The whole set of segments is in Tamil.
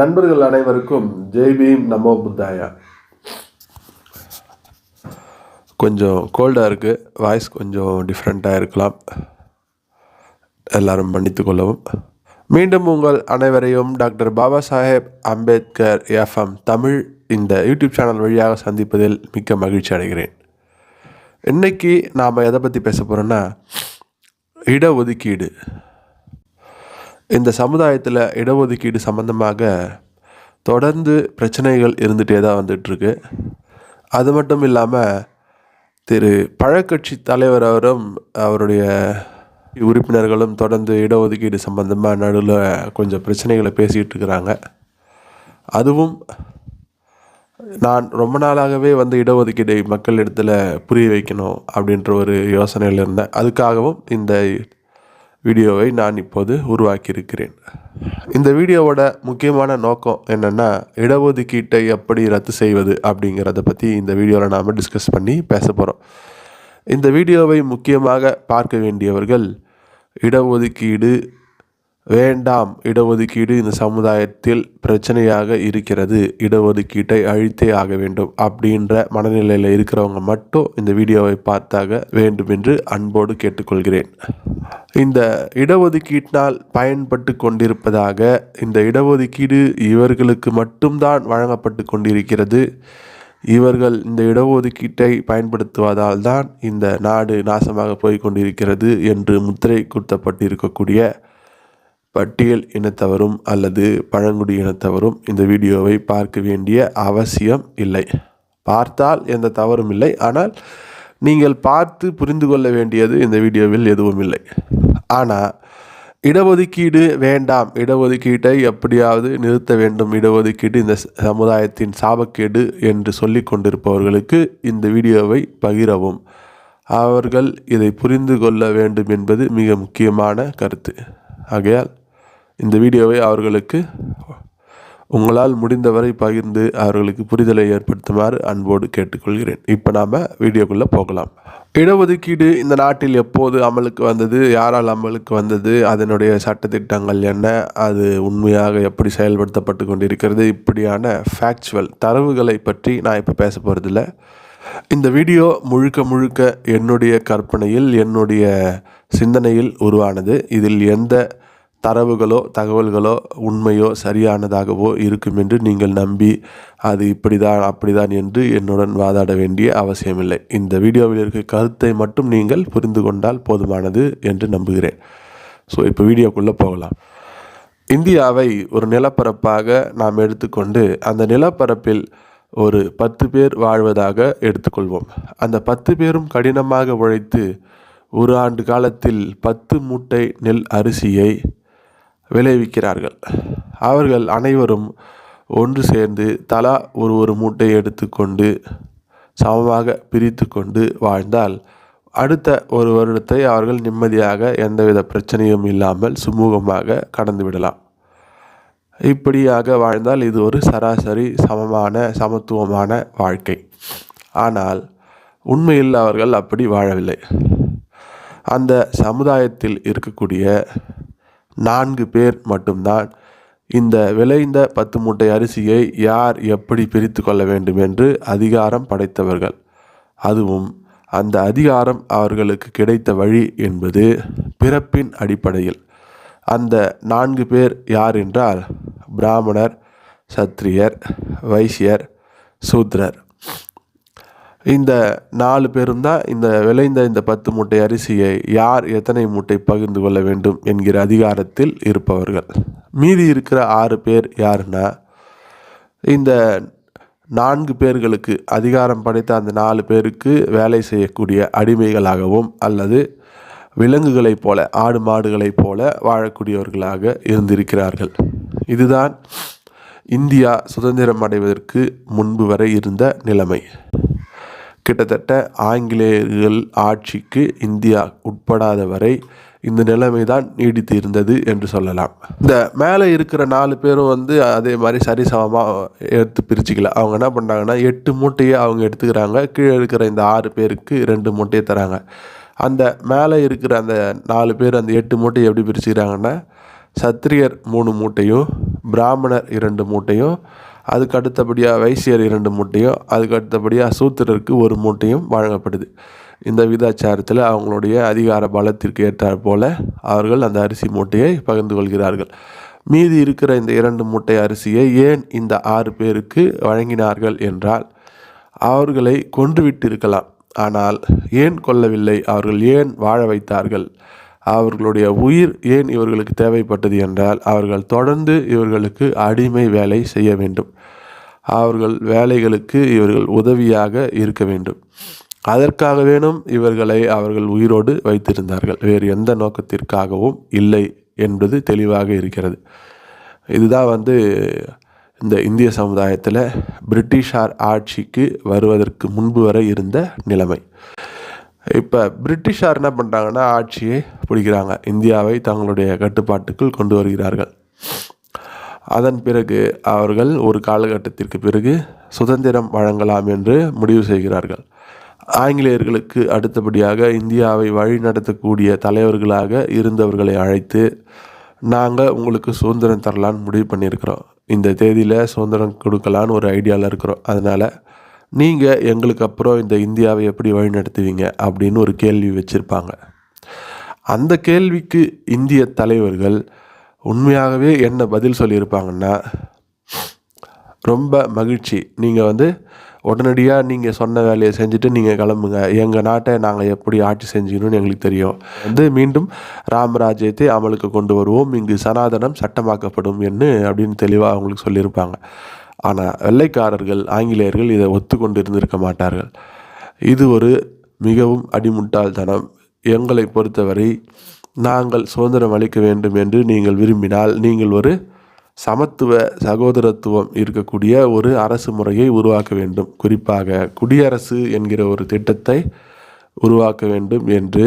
நண்பர்கள் அனைவருக்கும் ஜெய் பீம் நமோ புத்தாயா. கொஞ்சம் கோல்டாக இருக்குது வாய்ஸ் கொஞ்சம் டிஃப்ரெண்ட்டாக இருக்கலாம். எல்லாரும் மன்னித்து கொள்ளவும். மீண்டும் உங்கள் அனைவரையும் டாக்டர் பாபா சாஹேப் அம்பேத்கர் எஃப்எம் தமிழ் இந்த யூடியூப் சேனல் வழியாக சந்திப்பதில் மிக்க மகிழ்ச்சி அடைகிறேன். இன்னைக்கு நாம் எதை பற்றி பேச போகிறோன்னா இடஒதுக்கீடு. இந்த சமுதாயத்தில் இடஒதுக்கீடு சம்பந்தமாக தொடர்ந்து பிரச்சனைகள் இருந்துகிட்டே தான் வந்துட்டுருக்கு. அது மட்டும் இல்லாமல் திரு பழக்கட்சி தலைவர் அவரும் அவருடைய உறுப்பினர்களும் தொடர்ந்து இடஒதுக்கீடு சம்பந்தமாக நடுவில் கொஞ்சம் பிரச்சனைகளை பேசிக்கிட்டு இருக்கிறாங்க. அதுவும் நான் ரொம்ப நாளாகவே வந்து இடஒதுக்கீடை மக்கள் இடத்துல புரிய வைக்கணும் அப்படின்ற ஒரு யோசனையில் இருந்தேன். அதுக்காகவும் இந்த வீடியோவை நான் இப்போது உருவாக்கியிருக்கிறேன். இந்த வீடியோவோட முக்கியமான நோக்கம் என்னென்னா இடஒதுக்கீட்டை எப்படி ரத்து செய்வது அப்படிங்கிறத பற்றி இந்த வீடியோவில் நாம் டிஸ்கஸ் பண்ணி பேச போகிறோம் இந்த வீடியோவை முக்கியமாக பார்க்க வேண்டியவர்கள் இடஒதுக்கீடு வேண்டாம் இடஒதுக்கீடு இந்த சமுதாயத்தில் பிரச்சனையாக இருக்கிறது. இடஒதுக்கீட்டை அழித்தே ஆக வேண்டும் அப்படின்ற மனநிலையில் இருக்கிறவங்க மட்டும் இந்த வீடியோவை பார்த்தாக வேண்டும் என்று அன்போடு கேட்டுக்கொள்கிறேன். இந்த இடஒதுக்கீட்டினால் பயன்பட்டு கொண்டிருப்பதாக இந்த இடஒதுக்கீடு இவர்களுக்கு மட்டும்தான் வழங்கப்பட்டு கொண்டிருக்கிறது. இவர்கள் இந்த இடஒதுக்கீட்டை பயன்படுத்துவதால் தான் இந்த நாடு நாசமாக போய் கொண்டிருக்கிறது என்று முத்திரை குத்தப்பட்டிருக்கக்கூடிய பட்டியல் இனத்தவரும் அல்லது பழங்குடி இனத்தவரும் இந்த வீடியோவை பார்க்க வேண்டிய அவசியம் இல்லை. பார்த்தால் எந்த தவறும் இல்லை. ஆனால் நீங்கள் பார்த்து புரிந்து கொள்ள வேண்டியது இந்த வீடியோவில் எதுவும் இல்லை. ஆனால் இடஒதுக்கீடு வேண்டாம். இடஒதுக்கீட்டை எப்படியாவது நிறுத்த வேண்டும். இடஒதுக்கீடு இந்த சமுதாயத்தின் சாபக்கேடு என்று சொல்லி கொண்டிருப்பவர்களுக்கு இந்த வீடியோவை பகிரவும். அவர்கள் இதை புரிந்து கொள்ள வேண்டும் என்பது மிக முக்கியமான கருத்து. ஆகையால் இந்த வீடியோவை அவர்களுக்கு உங்களால் முடிந்தவரை பகிர்ந்து அவர்களுக்கு புரிதலை ஏற்படுத்துமாறு அன்போடு கேட்டுக்கொள்கிறேன். இப்போ நாம் வீடியோக்குள்ளே போகலாம். இடஒதுக்கீடு இந்த நாட்டில் எப்போது அமலுக்கு வந்தது யாரால் அமலுக்கு வந்தது அதனுடைய சட்டத்திட்டங்கள் என்ன அது உண்மையாக எப்படி செயல்படுத்தப்பட்டு கொண்டிருக்கிறது இப்படியான ஃபேக்சுவல் தரவுகளை பற்றி நான் இப்போ பேச போகிறதில்ல இந்த வீடியோ முழுக்க முழுக்க என்னுடைய கற்பனையில் என்னுடைய சிந்தனையில் உருவானது. இதில் எந்த தரவுகளோ தகவல்களோ உண்மையோ சரியானதாகவோ இருக்கும் என்று நீங்கள் நம்பி அது இப்படிதான் அப்படிதான் என்று என்னுடன் வாதாட வேண்டிய அவசியமில்லை. இந்த வீடியோவில் இருக்க கருத்தை மட்டும் நீங்கள் புரிந்து கொண்டால் போதுமானது என்று நம்புகிறேன். ஸோ இப்போ வீடியோக்குள்ளே போகலாம். இந்தியாவை ஒரு நிலப்பரப்பாக நாம் எடுத்துக்கொண்டு அந்த நிலப்பரப்பில் ஒரு பத்து பேர் வாழ்வதாக எடுத்துக்கொள்வோம். அந்த பத்து பேரும் கடினமாக உழைத்து ஒரு ஆண்டு காலத்தில் பத்து மூட்டை நெல் அரிசியை விளைவிக்கிறார்கள். அவர்கள் அனைவரும் ஒன்று சேர்ந்து தலா ஒரு ஒரு மூட்டை எடுத்துக்கொண்டு சமமாக பிரித்து கொண்டு வாழ்ந்தால் அடுத்த ஒரு வருடத்தை அவர்கள் நிம்மதியாக எந்தவித பிரச்சனையும் இல்லாமல் சுமூகமாக கடந்து விடலாம். இப்படியாக வாழ்ந்தால் இது ஒரு சராசரி சமமான சமத்துவமான வாழ்க்கை. ஆனால் உண்மையில் அவர்கள் அப்படி வாழவில்லை. அந்த சமுதாயத்தில் இருக்கக்கூடிய நான்கு பேர் மட்டும்தான். இந்த விளைந்த பத்து மூட்டை அரிசியை யார் எப்படி பிரித்து கொள்ள வேண்டும் என்று அதிகாரம் படைத்தவர்கள். அதுவும் அந்த அதிகாரம் அவர்களுக்கு கிடைத்த வழி என்பது பிறப்பின் அடிப்படையில். அந்த நான்கு பேர் யார் என்றால் பிராமணர் சத்திரியர் வைசியர் சூத்ரர் இந்த நாலு பேரும் தான் இந்த விளைந்த இந்த பத்து மூட்டை அரிசியை யார் எத்தனை மூட்டை பகிர்ந்து கொள்ள வேண்டும் என்கிற அதிகாரத்தில் இருப்பவர்கள். மீதி இருக்கிற ஆறு பேர் யாருன்னா இந்த நான்கு பேர்களுக்கு அதிகாரம் படைத்த அந்த நாலு பேருக்கு வேலை செய்யக்கூடிய அடிமைகளாகவும் அல்லது விலங்குகளைப் போல ஆடு மாடுகளைப் போல வாழக்கூடியவர்களாக இருந்திருக்கிறார்கள். இதுதான் இந்தியா சுதந்திரம் அடைவதற்கு முன்பு வரை இருந்த நிலைமை. கிட்டத்தட்ட ஆங்கிலேயர்கள் ஆட்சிக்கு இந்தியா உட்படாத வரை இந்த நிலைமை தான் நீடித்து இருந்தது என்று சொல்லலாம். இந்த மேலே இருக்கிற நாலு பேரும் வந்து அதே மாதிரி சரிசமமாக எடுத்து பிரிச்சுக்கல. அவங்க என்ன பண்ணுறாங்கன்னா எட்டு மூட்டையை அவங்க எடுத்துக்கிறாங்க. கீழே இருக்கிற இந்த ஆறு பேருக்கு ரெண்டு மூட்டையை தராங்க. அந்த மேலே இருக்கிற அந்த நாலு பேர் அந்த எட்டு மூட்டையை எப்படி பிரிச்சுக்கிறாங்கன்னா சத்திரியர் மூணு மூட்டையும் பிராமணர் இரண்டு மூட்டையும் அதுக்கு அடுத்தபடியாக வைசியர் இரண்டு மூட்டையும் அதுக்கு அடுத்தபடியாக சூத்திரருக்கு ஒரு மூட்டையும் வழங்கப்படுது. இந்த விதாச்சாரத்தில் அவங்களுடைய அதிகார பலத்திற்கு ஏற்றாற் போல அவர்கள் அந்த அரிசி மூட்டையை பகிர்ந்து கொள்கிறார்கள். மீதி இருக்கிற இந்த இரண்டு மூட்டை அரிசியை ஏன் இந்த ஆறு பேருக்கு வழங்கினார்கள் என்றால் அவர்களை கொன்றுவிட்டிருக்கலாம் ஆனால் ஏன் கொல்லவில்லை? அவர்கள் ஏன் வாழ வைத்தார்கள்? அவர்களுடைய உயிர் ஏன் இவர்களுக்கு தேவைப்பட்டது என்றால் அவர்கள் தொடர்ந்து இவர்களுக்கு அடிமை வேலை செய்ய வேண்டும். அவர்கள் வேலைகளுக்கு இவர்கள் உதவியாக இருக்க வேண்டும். அதற்காக வேணும் இவர்களை அவர்கள் உயிரோடு வைத்திருந்தார்கள். வேறு எந்த நோக்கத்திற்காகவும் இல்லை என்பது தெளிவாக இருக்கிறது. இதுதான் வந்து இந்த இந்திய சமுதாயத்தில் பிரிட்டிஷார் ஆட்சிக்கு வருவதற்கு முன்பு வரை இருந்த நிலைமை. இப்போ பிரிட்டிஷார் என்ன பண்ணுறாங்கன்னா ஆட்சியை பிடிக்கிறாங்க. இந்தியாவை தங்களுடைய கட்டுப்பாட்டுக்குள் கொண்டு வருகிறார்கள். அதன் பிறகு அவர்கள் ஒரு காலகட்டத்திற்கு பிறகு சுதந்திரம் வழங்கலாம் என்று முடிவு செய்கிறார்கள். ஆங்கிலேயர்களுக்கு அடுத்தபடியாக இந்தியாவை வழிநடத்தக்கூடிய தலைவர்களாக இருந்தவர்களை அழைத்து நாங்கள் உங்களுக்கு சுதந்திரம் தரலான்னு முடிவு பண்ணியிருக்கிறோம். இந்த தேதியில் சுதந்திரம் கொடுக்கலான்னு ஒரு ஐடியாவில் இருக்கிறோம். அதனால் நீங்கள் எங்களுக்கு அப்புறம் இந்த இந்தியாவை எப்படி வழிநடத்துவீங்க அப்படின்னு ஒரு கேள்வி வச்சுருப்பாங்க. அந்த கேள்விக்கு இந்திய தலைவர்கள் உண்மையாகவே என்ன பதில் சொல்லியிருப்பாங்கன்னா ரொம்ப மகிழ்ச்சி. நீங்கள் வந்து உடனடியாக நீங்கள் சொன்ன வேலையை செஞ்சுட்டு நீங்கள் கிளம்புங்க. எங்கள் நாட்டை நாங்கள் எப்படி ஆட்சி செஞ்சுக்கணும்னு எங்களுக்கு தெரியும். வந்து மீண்டும் ராமராஜ்யத்தை அமலுக்கு கொண்டு வருவோம். இங்கு சனாதனம் சட்டமாக்கப்படும் என்று அப்படின்னு தெளிவாக அவங்களுக்கு சொல்லியிருப்பாங்க. ஆனால் வெள்ளைக்காரர்கள் ஆங்கிலேயர்கள் இதை ஒத்துக்கொண்டு இருந்திருக்க மாட்டார்கள். இது ஒரு மிகவும் அடிமுட்டாள்தனம் எங்களை பொறுத்தவரை நாங்கள் சுதந்திரம் அளிக்க வேண்டும் என்று நீங்கள் விரும்பினால் நீங்கள் ஒரு சமத்துவ சகோதரத்துவம் இருக்கக்கூடிய ஒரு அரசு முறையை உருவாக்க வேண்டும். குறிப்பாக குடியரசு என்கிற ஒரு திட்டத்தை உருவாக்க வேண்டும் என்று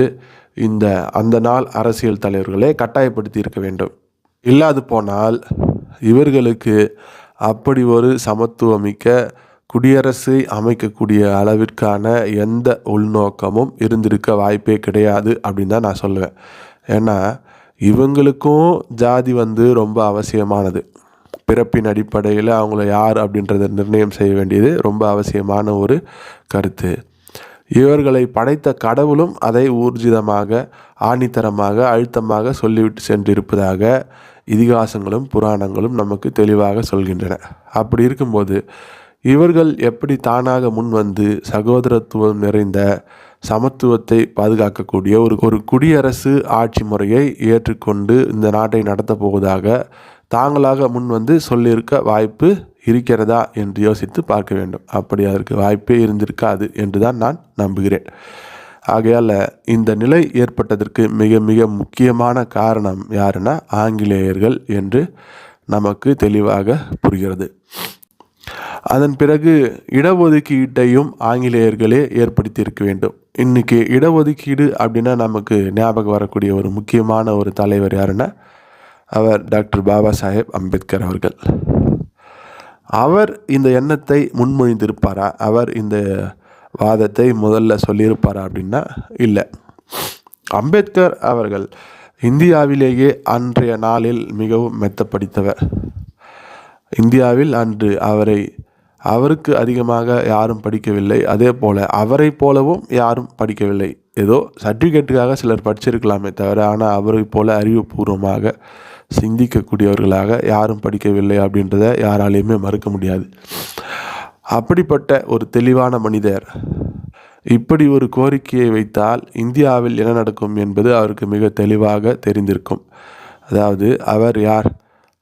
இந்த அந்த நாள் அரசியல் தலைவர்களே கட்டாயப்படுத்தி இருக்க வேண்டும். இல்லாது போனால் இவர்களுக்கு அப்படி ஒரு சமத்துவமிக்க குடியரசை அமைக்கக்கூடிய அளவிற்கான எந்த உள்நோக்கமும் இருந்திருக்க வாய்ப்பே கிடையாது அப்படின்னு தான் நான் சொல்லுவேன். ஏன்னா இவங்களுக்கும் ஜாதி வந்து ரொம்ப அவசியமானது. பிறப்பின் அடிப்படையில் அவங்கள யார் அப்படின்றத நிர்ணயம் செய்ய வேண்டியது ரொம்ப அவசியமான ஒரு கருத்து. இவர்களை படைத்த கடவுளும் அதை ஊர்ஜிதமாக ஆணித்தரமாக அழுத்தமாக சொல்லிவிட்டு சென்றிருப்பதாக இதிகாசங்களும் புராணங்களும் நமக்கு தெளிவாக சொல்கின்றன. அப்படி இருக்கும்போது இவர்கள் எப்படி தானாக முன் வந்து சகோதரத்துவம் நிறைந்த சமத்துவத்தை பாதுகாக்கக்கூடிய ஒரு ஒரு குடியரசு ஆட்சி முறையை ஏற்றுக்கொண்டு இந்த நாட்டை நடத்தப் போவதாக தாங்களாக முன் வந்து சொல்லியிருக்க வாய்ப்பு இருக்கிறதா என்று யோசித்து பார்க்க வேண்டும். அப்படி அதற்கு வாய்ப்பே இருந்திருக்காது என்று தான் நான் நம்புகிறேன். ஆகையால் இந்த நிலை ஏற்பட்டதற்கு மிக மிக முக்கியமான காரணம் யாருன்னா ஆங்கிலேயர்கள் என்று நமக்கு தெளிவாக புரிகிறது. அதன் பிறகு இடஒதுக்கீட்டையும் ஆங்கிலேயர்களே ஏற்படுத்தி இருக்க வேண்டும். இன்னைக்கு இடஒதுக்கீடு அப்படின்னா நமக்கு ஞாபகம் வரக்கூடிய ஒரு முக்கியமான ஒரு தலைவர் யாருன்னா அவர் டாக்டர் பாபா சாஹேப் அம்பேத்கர் அவர்கள். அவர் இந்த எண்ணத்தை முன்மொழிந்திருப்பாரா? அவர் இந்த வாதத்தை முதல்ல சொல்லியிருப்பாரா அப்படின்னா இல்லை. அம்பேத்கர் அவர்கள் இந்தியாவிலேயே அன்றைய நாளில் மிகவும் மெத்த படித்தவர் இந்தியாவில் அன்று அவரை அவருக்கு அதிகமாக யாரும் படிக்கவில்லை. அதே போல் அவரை போலவும் யாரும் படிக்கவில்லை. ஏதோ சர்டிஃபிகேட்டுக்காக சிலர் படிச்சிருக்கலாமே தவிர ஆனால் அவரை போல அறிவுபூர்வமாக சிந்திக்கக்கூடியவர்களாக யாரும் படிக்கவில்லை அப்படின்றத யாராலையுமே மறுக்க முடியாது. அப்படிப்பட்ட ஒரு தெளிவான மனிதர் இப்படி ஒரு கோரிக்கையை வைத்தால் இந்தியாவில் என்ன நடக்கும் என்பது அவருக்கு மிக தெளிவாக தெரிந்திருக்கும். அதாவது அவர் யார்?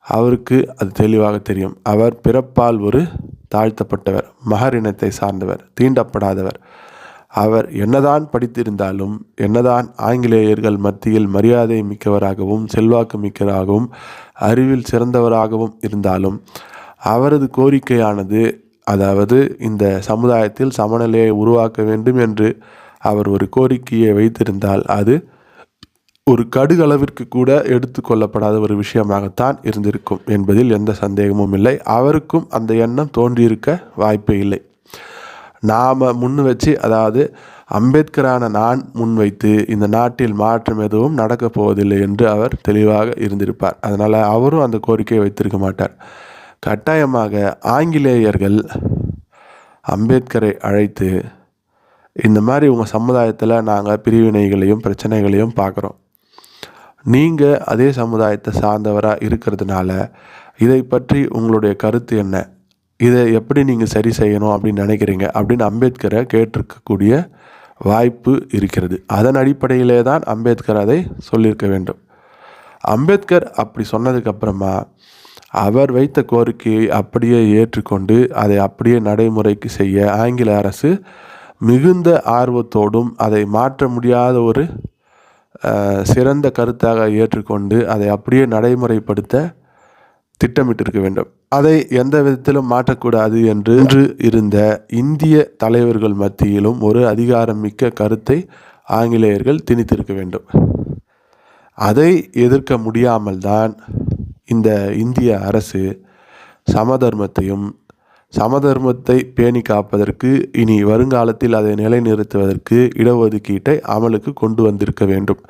அவருக்கு அது தெளிவாக தெரியும். அவர் பிறப்பால் ஒரு தாழ்த்தப்பட்டவர் மகர் இனத்தை சார்ந்தவர் தீண்டப்படாதவர். அவர் என்னதான் படித்திருந்தாலும் என்னதான் ஆங்கிலேயர்கள் மத்தியில் மரியாதை மிக்கவராகவும் செல்வாக்கு மிக்கவராகவும் அறிவில் சிறந்தவராகவும் இருந்தாலும் அவரது கோரிக்கையானது அதாவது இந்த சமுதாயத்தில் சமநிலையை உருவாக்க வேண்டும் என்று அவர் ஒரு கோரிக்கையை வைத்திருந்தால் அது ஒரு கடுகளவிற்கு கூட எடுத்துக்கொள்ளப்படாத ஒரு விஷயமாகத்தான் இருந்திருக்கும் என்பதில் எந்த சந்தேகமும் இல்லை. அவருக்கும் அந்த எண்ணம் தோன்றியிருக்க வாய்ப்பே இல்லை. நாம் முன் வச்சு அதாவது அம்பேத்கரான நான் முன்வைத்து இந்த நாட்டில் மாற்றம் எதுவும் நடக்கப் போவதில்லை என்று அவர் தெளிவாக இருந்திருப்பார். அதனால் அவரும் அந்த கோரிக்கையை வைத்திருக்க மாட்டார். கட்டாயமாக ஆங்கிலேயர்கள் அம்பேத்கரை அழைத்து இந்த மாதிரி உங்கள் சமுதாயத்தில் நாங்கள் பிரிவினைகளையும் பிரச்சனைகளையும் பார்க்குறோம். நீங்கள் அதே சமுதாயத்தை சார்ந்தவராக இருக்கிறதுனால இதை பற்றி உங்களுடைய கருத்து என்ன? இதை எப்படி நீங்கள் சரி செய்யணும் அப்படின்னு நினைக்கிறீங்க அப்படின்னு அம்பேத்கரை கேட்டிருக்கக்கூடிய வாய்ப்பு இருக்கிறது. அதன் அடிப்படையிலே தான் அம்பேத்கர் அதை சொல்லியிருக்க வேண்டும். அம்பேத்கர் அப்படி சொன்னதுக்கப்புறமா அவர் வைத்த கோரிக்கையை அப்படியே ஏற்றுக்கொண்டு அதை அப்படியே நடைமுறைக்கு செய்ய ஆங்கில அரசு மிகுந்த ஆர்வத்தோடும் அதை மாற்ற முடியாத ஒரு சிறந்த கருத்தாக ஏற்றுக்கொண்டு அதை அப்படியே நடைமுறைப்படுத்த திட்டமிட்டிருக்க வேண்டும். அதை எந்த விதத்திலும் மாற்றக்கூடாது என்று இன்று இருந்த இந்திய தலைவர்கள் மத்தியிலும் ஒரு அதிகாரமிக்க கருத்தை ஆங்கிலேயர்கள் திணித்திருக்க வேண்டும். அதை எதிர்க்க முடியாமல் தான் இந்த இந்திய அரசு சமதர்மத்தையும் சமதர்மத்தை பேணி காப்பதற்கு இனி வருங்காலத்தில் அதை நிலைநிறுத்துவதற்கு இடஒதுக்கீட்டை அமலுக்கு கொண்டு வந்திருக்க வேண்டும்.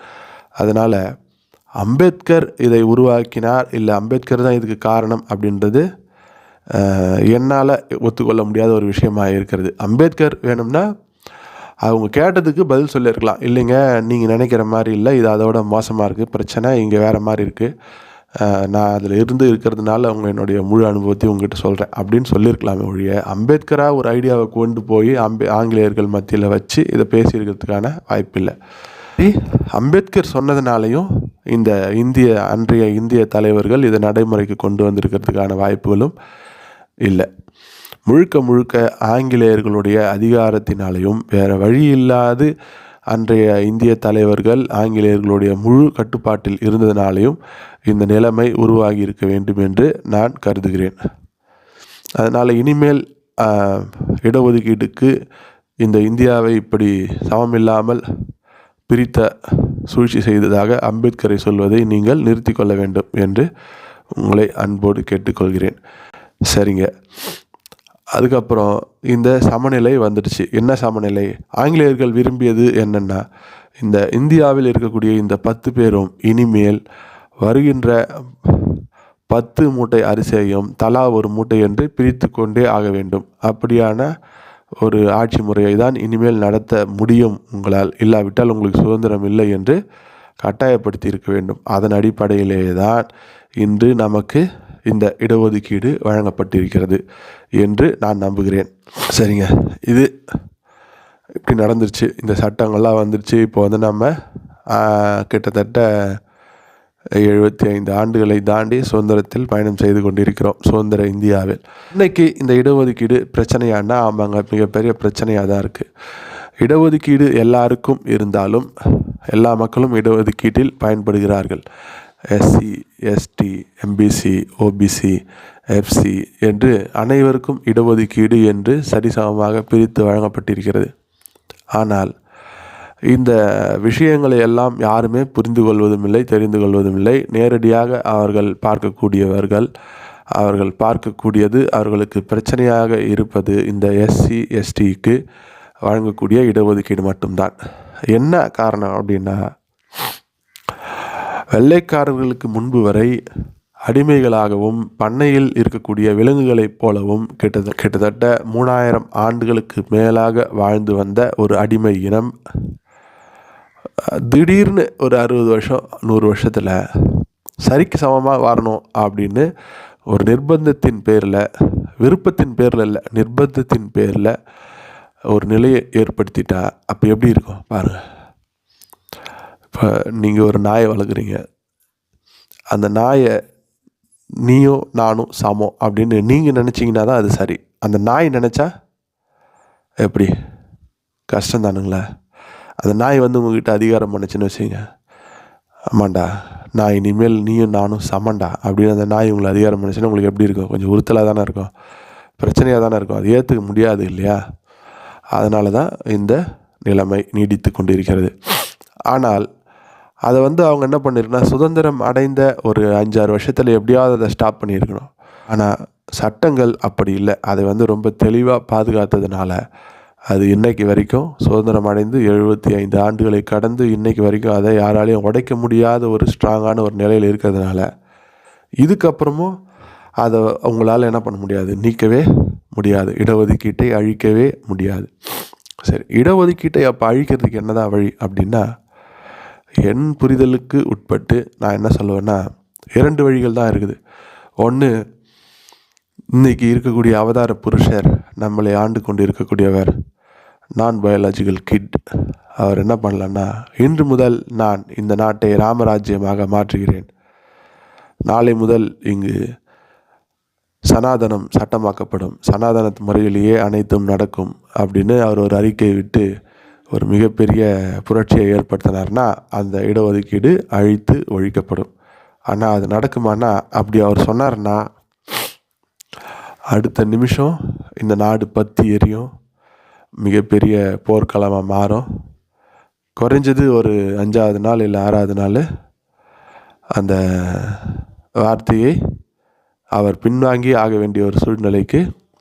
அதனால் அம்பேத்கர் இதை உருவாக்கினார். இல்லை அம்பேத்கர் தான் இதுக்கு காரணம் அப்படின்றது என்னால் ஒத்துக்கொள்ள முடியாத ஒரு விஷயமாக இருக்கிறது. அம்பேத்கர் வேணும்னா அவங்க கேட்டதுக்கு பதில் சொல்லியிருக்கலாம். இல்லைங்க நீங்கள் நினைக்கிற மாதிரி இல்லை இது அதோட மோசமாக இருக்குது பிரச்சனை இங்கே வேறு மாதிரி இருக்குது நான் அதில் இருந்து இருக்கிறதுனால அவங்க என்னுடைய முழு அனுபவத்தையும் உங்ககிட்ட சொல்கிறேன் அப்படின்னு சொல்லியிருக்கலாமே ஒழிய அம்பேத்கராக ஒரு ஐடியாவை கொண்டு போய் அம்பே ஆங்கிலேயர்கள் மத்தியில் வச்சு இதை பேசியிருக்கிறதுக்கான வாய்ப்பில்லை. அம்பேத்கர் சொன்னதுனாலையும் இந்த இந்திய அன்றைய இந்திய தலைவர்கள் இதை நடைமுறைக்கு கொண்டு வந்திருக்கிறதுக்கான வாய்ப்புகளும் இல்லை. முழுக்க முழுக்க ஆங்கிலேயர்களுடைய அதிகாரத்தினாலையும் வேறு வழி இல்லாது அன்றைய இந்திய தலைவர்கள் ஆங்கிலேயர்களுடைய முழு கட்டுப்பாட்டில் இருந்ததினாலையும் இந்த நிலைமை உருவாகி இருக்க வேண்டும் என்று நான் கருதுகிறேன். அதனால் இனிமேல் இடஒதுக்கீட்டுக்கு இந்த இந்தியாவை இப்படி சமமில்லாமல் பிரித்த சூழ்ச்சி செய்ததாக அம்பேத்கரை சொல்வதை நீங்கள் நிறுத்தி கொள்ள வேண்டும் என்று உங்களை அன்போடு கேட்டுக்கொள்கிறேன். சரிங்க. அதுக்கப்புறம் இந்த சமநிலை வந்துடுச்சு. என்ன சமநிலை? ஆங்கிலேயர்கள் விரும்பியது என்னென்னா இந்த இந்தியாவில் இருக்கக்கூடிய இந்த பத்து பேரும் இனிமேல் வருகின்ற பத்து மூட்டை அரிசியையும் தலா ஒரு மூட்டை என்று பிரித்து கொண்டே ஆக வேண்டும். அப்படியான ஒரு ஆட்சி முறையை தான் இனிமேல் நடத்த முடியும் உங்களால். இல்லாவிட்டால் உங்களுக்கு சுதந்திரம் இல்லை என்று கட்டாயப்படுத்தி இருக்க வேண்டும். அதன் அடிப்படையிலேயே தான் இன்று நமக்கு இந்த இடஒதுக்கீடு வழங்கப்பட்டிருக்கிறது என்று நான் நம்புகிறேன். சரிங்க. இது இப்படி நடந்துருச்சு. இந்த சட்டங்கள்லாம் வந்துருச்சு. இப்போ வந்து நம்ம கிட்டத்தட்ட எழுபத்தி ஐந்து ஆண்டுகளை தாண்டி சுதந்திரத்தில் பயணம் செய்து கொண்டிருக்கிறோம் சுதந்திர இந்தியாவில். இன்னைக்கு இந்த இடஒதுக்கீடு பிரச்சனையானா? ஆமாங்க மிகப்பெரிய பிரச்சனையாக தான் இருக்குது இடஒதுக்கீடு எல்லாருக்கும் இருந்தாலும் எல்லா மக்களும் இடஒதுக்கீட்டில் பயன்படுகிறார்கள். SC ST MBC OBC FC என்று அனைவருக்கும் இடஒதுக்கீடு என்று சரிசமமாக பிரித்து வழங்கப்பட்டிருக்கிறது. ஆனால் இந்த விஷயங்களை எல்லாம் யாருமே புரிந்து கொள்வதும் இல்லை தெரிந்து கொள்வதும் இல்லை நேரடியாக அவர்கள் பார்க்கக்கூடியவர்கள் அவர்கள் பார்க்கக்கூடியது அவர்களுக்கு பிரச்சனையாக இருப்பது இந்த எஸ்சி எஸ்டிக்கு வழங்கக்கூடிய இடஒதுக்கீடு மட்டும்தான். என்ன காரணம் அப்படின்னா வெள்ளைக்காரர்களுக்கு முன்பு வரை அடிமைகளாகவும் பண்ணையில் இருக்கக்கூடிய விலங்குகளைப் போலவும் கிட்டத்தட்ட கிட்டத்தட்ட மூணாயிரம் ஆண்டுகளுக்கு மேலாக வாழ்ந்து வந்த ஒரு அடிமை இனம் திடீர்னு ஒரு அறுபது வருஷம் நூறு வருஷத்தில் சரிக்கு சமமாக வரணும் அப்படின்னு ஒரு நிர்பந்தத்தின் பேரில் விருப்பத்தின் பேரில் இல்லை நிர்பந்தத்தின் பேரில் ஒரு நிலையை ஏற்படுத்திட்டா அப்போ எப்படி இருக்கும்? பாருங்கள் இப்போ நீங்கள் ஒரு நாயை வளர்க்குறீங்க. அந்த நாயை நீயும் நானும் சமம் அப்படின்னு நீங்கள் நினச்சிங்கன்னா தான் அது சரி. அந்த நாய் நினச்சா எப்படி? கஷ்டம் தானுங்களே அந்த நாய் வந்து உங்ககிட்ட அதிகாரம் பண்ணுச்சுன்னு வச்சுங்க ஆமாண்டா நான் இனிமேல் நீயும் நானும் சமண்டா. அப்படின்னு அந்த நாய் உங்களை அதிகாரம் பண்ணுச்சுன்னா உங்களுக்கு எப்படி இருக்கும்? கொஞ்சம் உறுத்தலாக தானே இருக்கும். பிரச்சனையாக தானே இருக்கும். அது ஏற்றுக்க முடியாது இல்லையா? அதனால தான் இந்த நிலைமை நீடித்து கொண்டிருக்கிறது. ஆனால் அதை வந்து அவங்க என்ன பண்ணியிருக்குன்னா சுதந்திரம் அடைந்த ஒரு அஞ்சாறு வருஷத்தில் எப்படியாவது அதை ஸ்டாப் பண்ணியிருக்கணும். ஆனால் சட்டங்கள் அப்படி இல்லை. அதை வந்து ரொம்ப தெளிவாக பாதுகாத்ததுனால அது இன்றைக்கு வரைக்கும் சுதந்திரம் அடைந்து எழுபத்தி ஐந்து ஆண்டுகளை கடந்து இன்றைக்கு வரைக்கும் அதை யாராலையும் உடைக்க முடியாத ஒரு ஸ்ட்ராங்கான ஒரு நிலையில் இருக்கிறதுனால இதுக்கப்புறமும் அதை உங்களால் என்ன பண்ண முடியாது? நீக்கவே முடியாது. இடஒதுக்கீட்டை அழிக்கவே முடியாது. சரி இடஒதுக்கீட்டை அப்போ அழிக்கிறதுக்கு என்னதான் வழி அப்படின்னா என் புரிதலுக்கு உட்பட்டு நான் என்ன சொல்லுவேன்னா இரண்டு வழிகள் தான் இருக்குது. ஒன்று இன்னைக்கு இருக்கக்கூடிய அவதார புருஷர் நம்மளை ஆண்டு கொண்டு இருக்கக்கூடியவர் நான் பயாலஜிக்கல் கிட் அவர் என்ன பண்ணலன்னா இன்று முதல் நான் இந்த நாட்டை ராமராஜ்யமாக மாற்றுகிறேன். நாளை முதல் இங்கு சனாதனம் சட்டமாக்கப்படும். சனாதன முறையிலேயே அனைத்தும் நடக்கும் அப்படின்னு அவர் ஒரு அறிக்கை விட்டு ஒரு மிகப்பெரிய புரட்சியை ஏற்படுத்தினார்னா அந்த இடஒதுக்கீடு அழித்து ஒழிக்கப்படும். ஆனால் அது நடக்குமானா அப்படி அவர் சொன்னார்னா அடுத்த நிமிஷம் இந்த நாடு பற்றி எரியும். மிகப்பெரிய போர்க்களமாக மாறும். குறைஞ்சது ஒரு அஞ்சாவது நாள் இல்லை ஆறாவது நாள் அந்த வார்த்தையை அவர் பின்வாங்கி ஆக வேண்டிய ஒரு சூழ்நிலைக்கு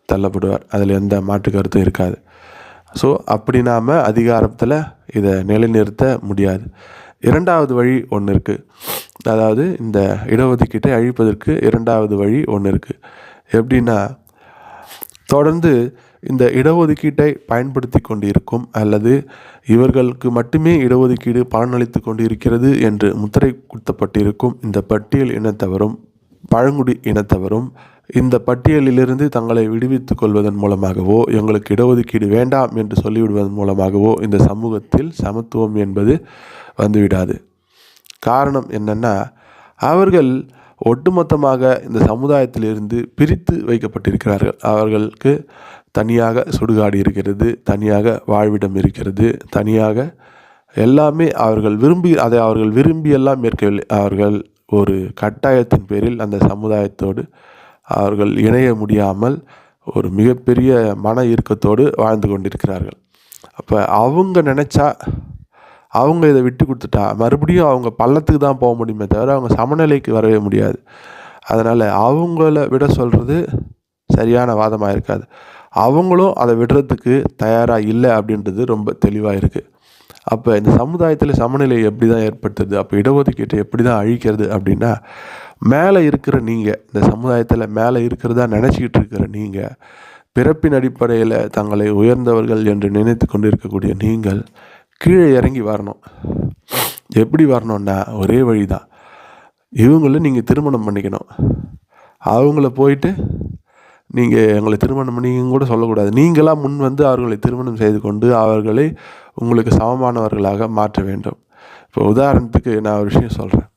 தள்ளப்படுவார். அதில் எந்த மாற்று கருத்தும் இருக்காது. ஸோ அப்படி நாம் அதிகாரத்தில் இதை நிலைநிறுத்த முடியாது. இரண்டாவது வழி ஒன்று இருக்குது அதாவது இந்த இடஒதுக்கீட்டை அழிப்பதற்கு இரண்டாவது வழி ஒன்று இருக்குது எப்படின்னா தொடர்ந்து இந்த இடஒதுக்கீட்டை பயன்படுத்தி கொண்டிருக்கும் அல்லது இவர்களுக்கு மட்டுமே இடஒதுக்கீடு பலனளித்து கொண்டிருக்கிறது என்று முத்திரை குத்தப்பட்டிருக்கும் இந்த பட்டியல் இனத்தவரும் பழங்குடி இனத்தவரும் இந்த பட்டியலிலிருந்து தங்களை விடுவித்துக் கொள்வதன் மூலமாகவோ எங்களுக்கு இடஒதுக்கீடு வேண்டாம் என்று சொல்லிவிடுவதன் மூலமாகவோ இந்த சமூகத்தில் சமத்துவம் என்பது வந்துவிடாது. காரணம் என்னென்னா அவர்கள் ஒட்டுமொத்தமாக இந்த சமுதாயத்திலிருந்து பிரித்து வைக்கப்பட்டிருக்கிறார்கள். அவர்களுக்கு தனியாக சுடுகாடு இருக்கிறது தனியாக வாழ்விடம் இருக்கிறது தனியாக எல்லாமே அவர்கள் விரும்பி அதை அவர்கள் விரும்பி எல்லாம் மேற்கவில்லை அவர்கள் ஒரு கட்டாயத்தின் பேரில் அந்த சமுதாயத்தோடு அவர்கள் இணைய முடியாமல் ஒரு மிகப்பெரிய மன இறுக்கத்தோடு வாழ்ந்து கொண்டிருக்கிறார்கள். அப்போ அவங்க நினச்சா அவங்க இதை விட்டு கொடுத்துட்டா மறுபடியும் அவங்க பள்ளத்துக்கு தான் போக முடியுமே தவிர அவங்க சமநிலைக்கு வரவே முடியாது. அதனால் அவங்கள விட சொல்கிறது சரியான வாதமாக இருக்காது. அவங்களும் அதை விடுறதுக்கு தயாராக இல்லை அப்படின்றது ரொம்ப தெளிவாக இருக்குது அப்போ இந்த சமுதாயத்தில் சமநிலை எப்படி தான் ஏற்படுத்துறது அப்போ இடஒதுக்கீட்டை எப்படி தான் அழிக்கிறது அப்படின்னா மேலே இருக்கிற நீங்கள் இந்த சமுதாயத்தில் மேலே இருக்கிறதா நினச்சிக்கிட்டு இருக்கிற நீங்கள் பிறப்பின் அடிப்படையில் தங்களை உயர்ந்தவர்கள் என்று நினைத்து கொண்டு இருக்கக்கூடிய நீங்கள் கீழே இறங்கி வரணும். எப்படி வரணும்னா ஒரே வழி தான் இவங்களும் நீங்கள் திருமணம் பண்ணிக்கணும். அவங்கள போயிட்டு நீங்கள் எங்களை திருமணம் பண்ணிங்க கூட சொல்லக்கூடாது. நீங்களாக முன் வந்து அவர்களை திருமணம் செய்து கொண்டு அவர்களை உங்களுக்கு சமமானவர்களாக மாற்ற வேண்டும். இப்போ உதாரணத்துக்கு நான் ஒரு விஷயம் சொல்கிறேன்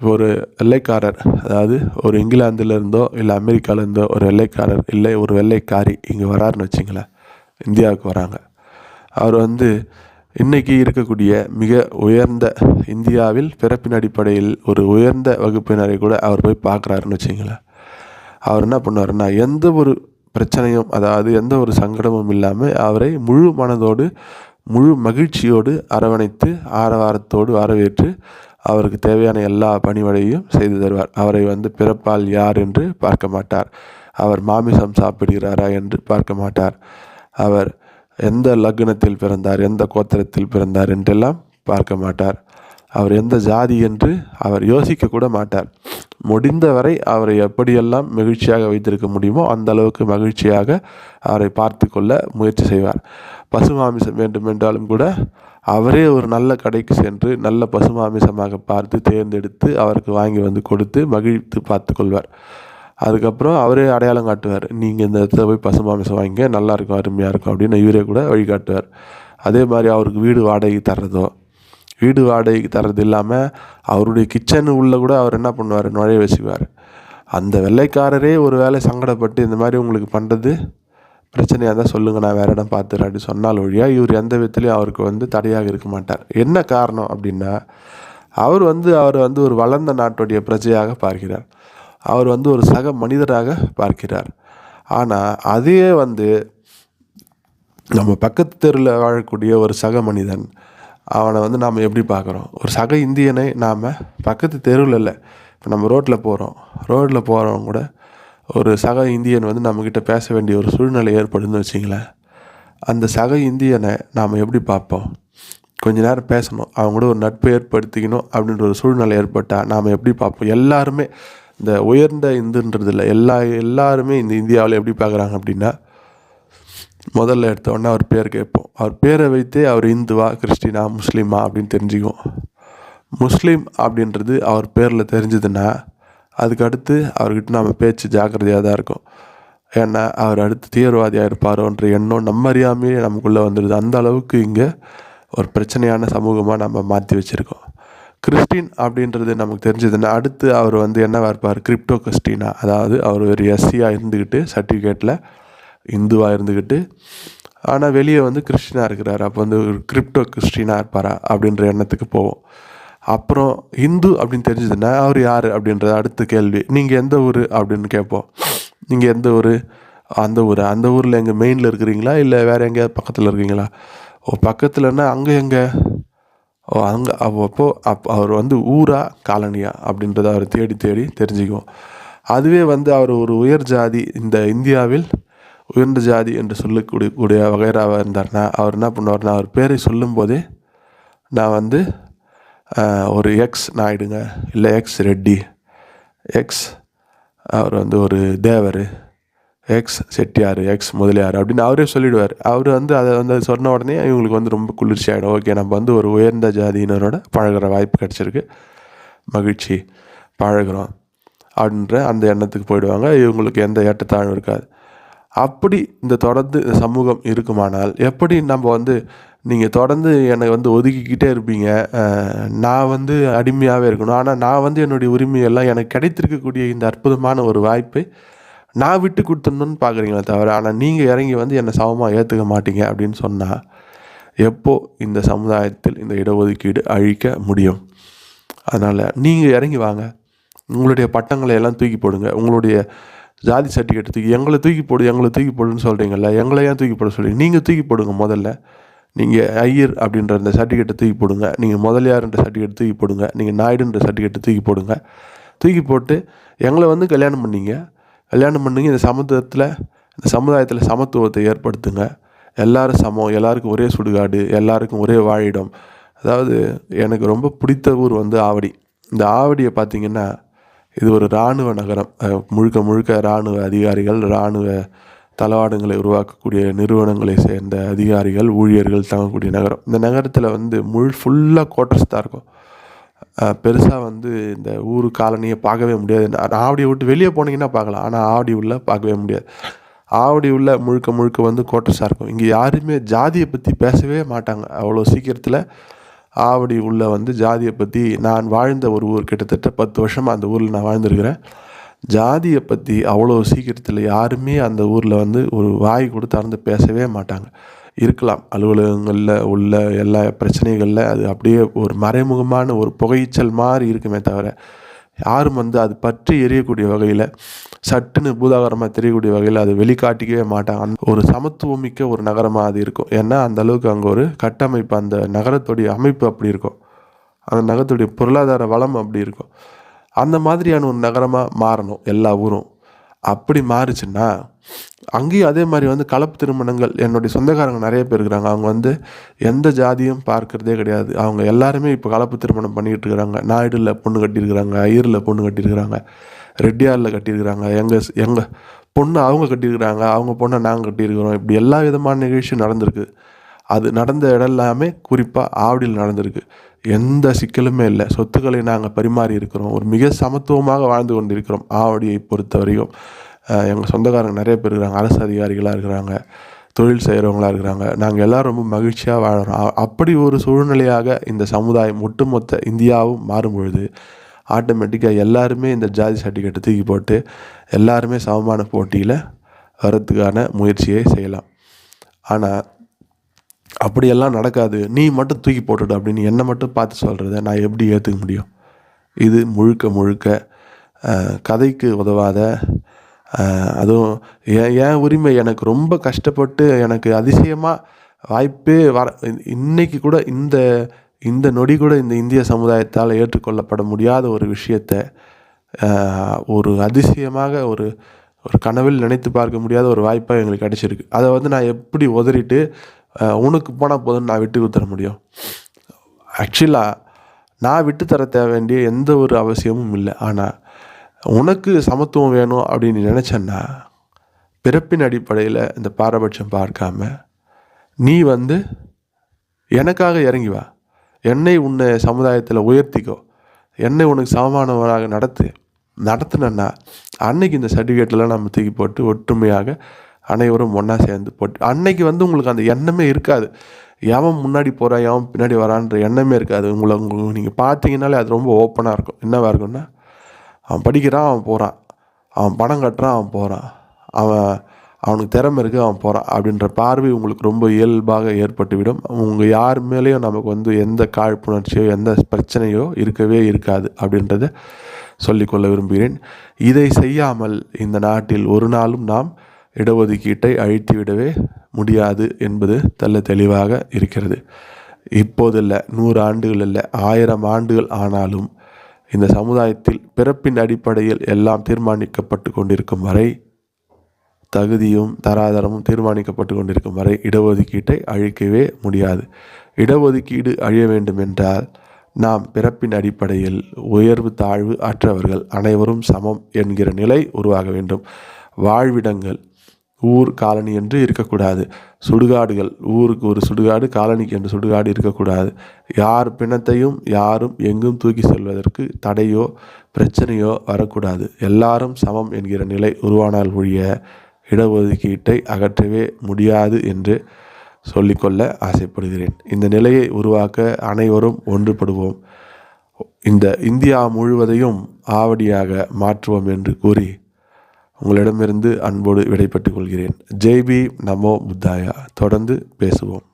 ஒரு வெள்ளைக்காரர் அதாவது ஒரு இங்கிலாந்துலேருந்தோ இல்லை அமெரிக்காவிலேருந்தோ ஒரு வெள்ளைக்காரர் இல்லை ஒரு வெள்ளைக்காரி இங்கே வராருன்னு வச்சிங்களேன் இந்தியாவுக்கு வராங்க. அவர் வந்து இன்றைக்கி இருக்கக்கூடிய மிக உயர்ந்த இந்தியாவில் பிறப்பின் அடிப்படையில் ஒரு உயர்ந்த வகுப்பினரை கூட அவர் போய் பார்க்குறாருன்னு வச்சிங்களேன். அவர் என்ன பண்ணுவாருன்னா எந்த ஒரு பிரச்சனையும் அதாவது எந்த ஒரு சங்கடமும் இல்லாமல் அவரை முழு மனதோடு முழு மகிழ்ச்சியோடு அரவணைத்து ஆரவாரத்தோடு வரவேற்று அவருக்கு தேவையான எல்லா பணிவடையும் செய்து தருவார். அவரை வந்து பிறப்பால் யார் என்று பார்க்க மாட்டார். அவர் மாமிசம் சாப்பிடுகிறாரா என்று பார்க்க மாட்டார். அவர் எந்த லக்னத்தில் பிறந்தார் எந்த கோத்திரத்தில் பிறந்தார் என்றெல்லாம் பார்க்க மாட்டார். அவர் எந்த ஜாதி என்று அவர் யோசிக்க கூட மாட்டார். முடிந்தவரை அவரை எப்படியெல்லாம் மகிழ்ச்சியாக வைத்திருக்க முடியுமோ அந்த அளவுக்கு மகிழ்ச்சியாக அவரை பார்த்து கொள்ள முயற்சி செய்வார். பசுமாமிசம் வேண்டுமென்றாலும் கூட அவரே ஒரு நல்ல கடைக்கு சென்று நல்ல பசுமாமிசமாக பார்த்து தேர்ந்தெடுத்து அவருக்கு வாங்கி வந்து கொடுத்து மகிழ்த்து பார்த்து கொள்வார் அதுக்கப்புறம் அவரே அடையாளம் காட்டுவார். நீங்கள் இந்த இடத்துல போய் பசுமாமிசம் வாங்கிங்க நல்லாயிருக்கும் அருமையாக இருக்கும் அப்படின்னு இவரே கூட வழிகாட்டுவார். அதே மாதிரி அவருக்கு வீடு வாடகை தர்றதோ வீடு வாடகைக்கு தர்றது இல்லாமல் அவருடைய கிச்சனு உள்ளே கூட அவர் என்ன பண்ணுவார்? நுழைய வச்சுக்குவார். அந்த வெள்ளைக்காரரே ஒரு வேளை சங்கடப்பட்டு இந்த மாதிரி உங்களுக்கு பண்ணுறது பிரச்சனையாக தான் சொல்லுங்கள் நான் வேறு இடம் பார்த்துறேன் அப்படி சொன்னால் ஒழியாக இவர் எந்த விதத்துலையும் அவருக்கு வந்து தடையாக இருக்க மாட்டார். என்ன காரணம் அப்படின்னா அவர் வந்து அவர் வந்து ஒரு வளர்ந்த நாட்டுடைய பிரஜையாக பார்க்கிறார். அவர் வந்து ஒரு சக மனிதராக பார்க்கிறார். ஆனால் அதையே வந்து நம்ம பக்கத்து தெருவில் வாழக்கூடிய ஒரு சக மனிதன் அவனை வந்து நாம் எப்படி பார்க்குறோம்? ஒரு சக இந்தியனை நாம் பக்கத்து தெருவில் இல்லை. இப்போ நம்ம ரோட்டில் போகிறோம் ரோட்டில் போகிறவங்க கூட ஒரு சக இந்தியன் வந்து நம்மக்கிட்ட பேச வேண்டிய ஒரு சூழ்நிலை ஏற்படுதுன்னு வச்சிங்களேன். அந்த சக இந்தியனை நாம் எப்படி பார்ப்போம்? கொஞ்ச நேரம் பேசணும். அவங்க கூட ஒரு நட்பு ஏற்படுத்திக்கணும் அப்படின்ற ஒரு சூழ்நிலை ஏற்பட்டால் நாம் எப்படி பார்ப்போம்? எல்லாருமே இந்த உயர்ந்த இந்துன்றது இல்லை. எல்லா எல்லாருமே இந்த இந்தியாவில் எப்படி பார்க்குறாங்க அப்படின்னா முதல்ல எடுத்தோடனே அவர் பேர் கேட்போம். அவர் பேரை வைத்தே அவர் இந்துவா கிறிஸ்டினா முஸ்லீமா அப்படின்னு தெரிஞ்சுக்குவோம். முஸ்லீம் அப்படின்றது அவர் பேரில் தெரிஞ்சதுன்னா அதுக்கு அடுத்து அவர்கிட்ட நம்ம பேச்சு ஜாக்கிரதையாக தான் இருக்கும். ஏன்னா அவர் அடுத்து தீவிரவாதியாக இருப்பாரோன்ற எண்ணம் நம்ம அறியாமையே நமக்குள்ளே வந்துடுது. அந்த அளவுக்கு இங்கே ஒரு பிரச்சனையான சமூகமாக நம்ம மாற்றி வச்சுருக்கோம். கிறிஸ்டின் அப்படின்றது நமக்கு தெரிஞ்சதுன்னா அடுத்து அவர் வந்து என்னவா இருப்பார் கிரிப்டோ கிறிஸ்டினா அதாவது அவர் ஒரு எஸ்சியாக இருந்துக்கிட்டு சர்டிஃபிகேட்டில் இந்துவாக இருந்துக்கிட்டு ஆனால் வெளியே வந்து கிறிஸ்டினாக இருக்கிறார். அப்போ வந்து ஒரு கிரிப்டோ கிறிஸ்டினாக இருப்பாரா அப்படின்ற எண்ணத்துக்கு போவோம். அப்புறம் இந்து அப்படின்னு தெரிஞ்சதுன்னா அவர் யார் அப்படின்றது அடுத்த கேள்வி. நீங்கள் எந்த ஊர் அப்படின்னு கேட்போம். நீங்கள் எந்த ஊர்? அந்த ஊர்? அந்த ஊரில் எங்கே மெயினில் இருக்கிறீங்களா? இல்லை வேறு எங்கேயாவது பக்கத்தில் இருக்கீங்களா? ஓ பக்கத்தில்னா அங்கே எங்கே? ஓ அங்கே அப்போ அப் அவர் வந்து ஊரா காலனியா அப்படின்றத அவர் தேடி தேடி தெரிஞ்சுக்குவோம். அதுவே வந்து அவர் ஒரு உயர் ஜாதி இந்த இந்தியாவில் உயர்ந்த ஜாதி என்று சொல்லக்கூடிய கூடிய வகைராவாக இருந்தார்னா அவர் என்ன பண்ணுவார்னா அவர் பேரை சொல்லும்போதே நான் வந்து ஒரு எக்ஸ் நாயுடுங்க இல்லை எக்ஸ் ரெட்டி. எக்ஸ் அவர் வந்து ஒரு தேவர். எக்ஸ் செட்டியார் எக்ஸ் முதலியார் அப்படின்னு அவரே சொல்லிடுவார். அவர் வந்து அதை வந்து சொன்ன உடனே இவங்களுக்கு வந்து ரொம்ப குளிர்ச்சி ஆகிடும் ஓகே நம்ம வந்து ஒரு உயர்ந்த ஜாதியினரோட பழகுற வாய்ப்பு கிடச்சிருக்கு. மகிழ்ச்சி பழகுறோம் அப்படின்ற அந்த எண்ணத்துக்கு போயிடுவாங்க. இவங்களுக்கு எந்த ஏற்றத்தாழ்வும் இருக்காது. அப்படி இந்த தொடர்ந்து இந்த சமூகம் இருக்குமானால் எப்படி நம்ம வந்து நீங்கள் தொடர்ந்து என்னை வந்து ஒதுக்கிக்கிட்டே இருப்பீங்க நான் வந்து அடிமையாகவே இருக்கணும். ஆனால் நான் வந்து என்னுடைய உரிமையெல்லாம் எனக்கு கிடைத்திருக்கக்கூடிய இந்த அற்புதமான ஒரு வாய்ப்பை நான் விட்டு கொடுத்துடணும்னு பார்க்குறீங்களே தவிர ஆனால் நீங்கள் இறங்கி வந்து என்னை சமமாக ஏற்றுக்க மாட்டீங்க அப்படின்னு சொன்னால் எப்போ இந்த சமுதாயத்தில் இந்த இடஒதுக்கீடு அழிக்க முடியும்? அதனால் நீங்கள் இறங்கி வாங்க. உங்களுடைய பட்டங்களை எல்லாம் தூக்கி போடுங்க. உங்களுடைய ஜாதி சர்டிஃபிகேட் தூக்கி எங்களை தூக்கி போடு எங்களை தூக்கி போடுன்னு சொல்கிறீங்கல்ல எங்களை ஏன் தூக்கி போட சொல்லி நீங்கள் தூக்கி போடுங்க முதல்ல. நீங்கள் ஐயர் அப்படின்ற அந்த சர்டிஃபிகேட்டை தூக்கி போடுங்க. நீங்கள் முதலியார்ன்ற சர்டிஃபிகேட் தூக்கி போடுங்க. நீங்கள் நாயுடுன்ற சர்டிஃபிகேட்டை தூக்கி போடுங்க. தூக்கி போட்டு எங்களை வந்து கல்யாணம் பண்ணீங்க. கல்யாணம் பண்ணுங்க இந்த சமுதாயத்தில் இந்த சமுதாயத்தில் சமத்துவத்தை ஏற்படுத்துங்க. எல்லோரும் சமம் எல்லாருக்கும் ஒரே சுடுகாடு எல்லாருக்கும் ஒரே வாழிடம். அதாவது எனக்கு ரொம்ப பிடித்த ஊர் வந்து ஆவடி. இந்த ஆவடியை பார்த்தீங்கன்னா இது ஒரு இராணுவ நகரம். முழுக்க முழுக்க இராணுவ அதிகாரிகள் இராணுவ தளவாடங்களை உருவாக்கக்கூடிய நிறுவனங்களை சேர்ந்த அதிகாரிகள் ஊழியர்கள் தங்கக்கூடிய நகரம். இந்த நகரத்தில் வந்து முழு ஃபுல்லாக குவார்டர்ஸ் தான் இருக்கும். பெருசாக வந்து இந்த ஊர் காலனியை பார்க்கவே முடியாது. ஆவடியை விட்டு வெளியே போனீங்கன்னா பார்க்கலாம். ஆனால் ஆவடி உள்ள பார்க்கவே முடியாது. ஆவடி உள்ள முழுக்க முழுக்க வந்து குவார்டர்ஸாக இருக்கும். இங்கே யாருமே ஜாதியை பற்றி பேசவே மாட்டாங்க. அவ்வளோ சீக்கிரத்தில் ஆவடி உள்ள வந்து ஜாதியை பற்றி நான் வாழ்ந்த ஒரு ஊர் கிட்டத்தட்ட பத்து வருஷமாக அந்த ஊரில் நான் வாழ்ந்துருக்கிறேன். ஜாதியை பற்றி அவ்வளோ சீக்கிரத்தில் யாருமே அந்த ஊரில் வந்து ஒரு வாய் கூட திறந்து பேசவே மாட்டாங்க. இருக்கலாம் அலுவலகங்களில் உள்ள எல்லா பிரச்சனைகளில் அது அப்படியே ஒரு மறைமுகமான ஒரு புகைச்சல் மாதிரி இருக்குமே தவிர யாரும் வந்து அது பற்றி எரியக்கூடிய வகையில் சட்டுன்னு பூதாகரமாக தெரியக்கூடிய வகையில் அது வெளிக்காட்டிக்கவே மாட்டாங்க. அந்த ஒரு சமத்துவமிக்க ஒரு நகரமாக அது இருக்கும். ஏன்னா அந்த அளவுக்கு அங்கே ஒரு கட்டமைப்பு அந்த நகரத்துடைய அமைப்பு அப்படி இருக்கும். அந்த நகரத்துடைய பொருளாதார வளம் அப்படி இருக்கும். அந்த மாதிரியான ஒரு நகரமாக மாறணும் எல்லா ஊரும். அப்படி மாறுச்சுன்னா அங்கேயும் அதே மாதிரி வந்து கலப்பு திருமணங்கள் என்னுடைய சொந்தக்காரங்க நிறைய பேர் இருக்கிறாங்க. அவங்க வந்து எந்த ஜாதியும் பார்க்கறதே கிடையாது. அவங்க எல்லாருமே இப்போ கலப்பு திருமணம் பண்ணிக்கிட்டு இருக்கிறாங்க. நாயுடுல பொண்ணு கட்டியிருக்கிறாங்க ஐயரில் பொண்ணு கட்டியிருக்கிறாங்க ரெட்டியாரில் கட்டியிருக்கிறாங்க எங்கள் எங்கள் பொண்ணு அவங்க கட்டியிருக்கிறாங்க அவங்க பொண்ணை நாங்கள் கட்டியிருக்கிறோம். இப்படி எல்லா விதமான நிகழ்ச்சியும் நடந்திருக்கு. அது நடந்த இடம் எல்லாமே குறிப்பாக ஆவடியில் நடந்திருக்கு. எந்த சிக்கலுமே இல்லை. சொத்துக்களை நாங்கள் பரிமாறி இருக்கிறோம். ஒரு மிக சமத்துவமாக வாழ்ந்து கொண்டிருக்கிறோம். ஆவடியை பொறுத்த வரைக்கும் எங்கள் சொந்தக்காரங்க நிறைய பேர் இருக்கிறாங்க. அரசு அதிகாரிகளாக இருக்கிறாங்க. தொழில் செய்கிறவங்களா இருக்கிறாங்க. நாங்கள் எல்லோரும் ரொம்ப மகிழ்ச்சியாக வாழறோம். அப்படி ஒரு சூழ்நிலையாக இந்த சமுதாயம் ஒட்டுமொத்த இந்தியாவும் மாறும் பொழுது ஆட்டோமேட்டிக்காக எல்லாருமே இந்த ஜாதி சர்டிஃபிகேட்டை தூக்கி போட்டு எல்லாருமே சமமான போட்டியில் வரத்துக்கான முயற்சியை செய்யலாம். ஆனால் அப்படியெல்லாம் நடக்காது. நீ மட்டும் தூக்கி போட்டுடு அப்படின்னு என்னை மட்டும் பார்த்து சொல்கிறத நான் எப்படி ஏற்றுக்க முடியும்? இது முழுக்க முழுக்க கதைக்கு உதவாத அதுவும் என் என் உரிமை எனக்கு ரொம்ப கஷ்டப்பட்டு எனக்கு அதிசயமாக வாய்ப்பே வர இன்னைக்கு கூட இந்த இந்த நொடி கூட இந்த இந்திய சமுதாயத்தால் ஏற்றுக்கொள்ளப்பட முடியாத ஒரு விஷயத்தை ஒரு அதிசயமாக ஒரு ஒரு கனவில் நினைத்து பார்க்க முடியாத ஒரு வாய்ப்பாக எங்களுக்கு கிடச்சிருக்கு. அதை வந்து நான் எப்படி உதறிட்டு உனக்கு போனால் போதும்னு நான் விட்டு தர முடியும். ஆக்சுவலாக நான் விட்டு தர வேண்டிய எந்த ஒரு அவசியமும் இல்லை. ஆனால் உனக்கு சமத்துவம் வேணும் அப்படின்னு நினச்சேன்னா பிறப்பின் அடிப்படையில் இந்த பாரபட்சம் பார்க்காம நீ வந்து எனக்காக இறங்கி வா. என்னை உன்னை சமுதாயத்தில் உயர்த்திக்கோ. என்னை உனக்கு சமமானவராக நடத்து நடத்துனேன்னா அன்னைக்கு இந்த சர்டிஃபிகேட்லாம் நம்ம தூக்கி போட்டு ஒற்றுமையாக அனைவரும் ஒன்றா சேர்ந்து போட்டு. அன்னைக்கு வந்து உங்களுக்கு அந்த எண்ணமே இருக்காது. எவன் முன்னாடி போகிறான் எவன் பின்னாடி வரான்ற எண்ணமே இருக்காது. உங்களை உங்களுக்கு நீங்கள் பார்த்தீங்கனாலே அது ரொம்ப ஓப்பனாக இருக்கும். என்னவாக இருக்கும்னா அவன் படிக்கிறான் அவன் போகிறான் அவன் பணம் கட்டுறான் அவன் போகிறான் அவன் அவனுக்கு திறமை இருக்குது அவன் போகிறான் அப்படின்ற பார்வை உங்களுக்கு ரொம்ப இயல்பாக ஏற்பட்டுவிடும். உங்கள் யார் மேலேயும் நமக்கு வந்து எந்த காழ்ப்புணர்ச்சியோ எந்த பிரச்சனையோ இருக்கவே இருக்காது அப்படின்றத சொல்லிக்கொள்ள விரும்புகிறேன். இதை செய்யாமல் இந்த நாட்டில் ஒரு நாளும் நாம் இடஒதுக்கீட்டை அழித்துவிடவே முடியாது என்பது தள்ள தெளிவாக இருக்கிறது. இப்போதில்லை நூறு ஆண்டுகள் இல்லை ஆயிரம் ஆண்டுகள் ஆனாலும் இந்த சமுதாயத்தில் பிறப்பின் அடிப்படையில் எல்லாம் தீர்மானிக்கப்பட்டு கொண்டிருக்கும் வரை தகுதியும் தராதரமும் தீர்மானிக்கப்பட்டு கொண்டிருக்கும் வரை இடஒதுக்கீட்டை அழிக்கவே முடியாது. இடஒதுக்கீடு அழிய வேண்டும் என்றால் நாம் பிறப்பின் அடிப்படையில் உயர்வு தாழ்வு அற்றவர்கள் அனைவரும் சமம் என்கிற நிலை உருவாக வேண்டும். வாழ்விடங்கள் ஊர் காலனி என்று இருக்கக்கூடாது. சுடுகாடுகள் ஊருக்கு ஒரு சுடுகாடு காலனிக்கு என்று சுடுகாடு இருக்கக்கூடாது. யார் பிணத்தையும் யாரும் எங்கும் தூக்கி செல்வதற்கு தடையோ பிரச்சனையோ வரக்கூடாது. எல்லாரும் சமம் என்கிற நிலை உருவானால் ஒழிய இடஒதுக்கீட்டை அகற்றவே முடியாது என்று சொல்லிக்கொள்ள ஆசைப்படுகிறேன். இந்த நிலையை உருவாக்க அனைவரும் ஒன்றுபடுவோம். இந்த இந்தியா முழுவதையும் ஆவடியாக மாற்றுவோம் என்று கூறி உங்களிடமிருந்து அன்போடு விடைபெற்றுக் கொள்கிறேன். ஜெய்பி நமோ புத்தாயா. தொடர்ந்து பேசுவோம்.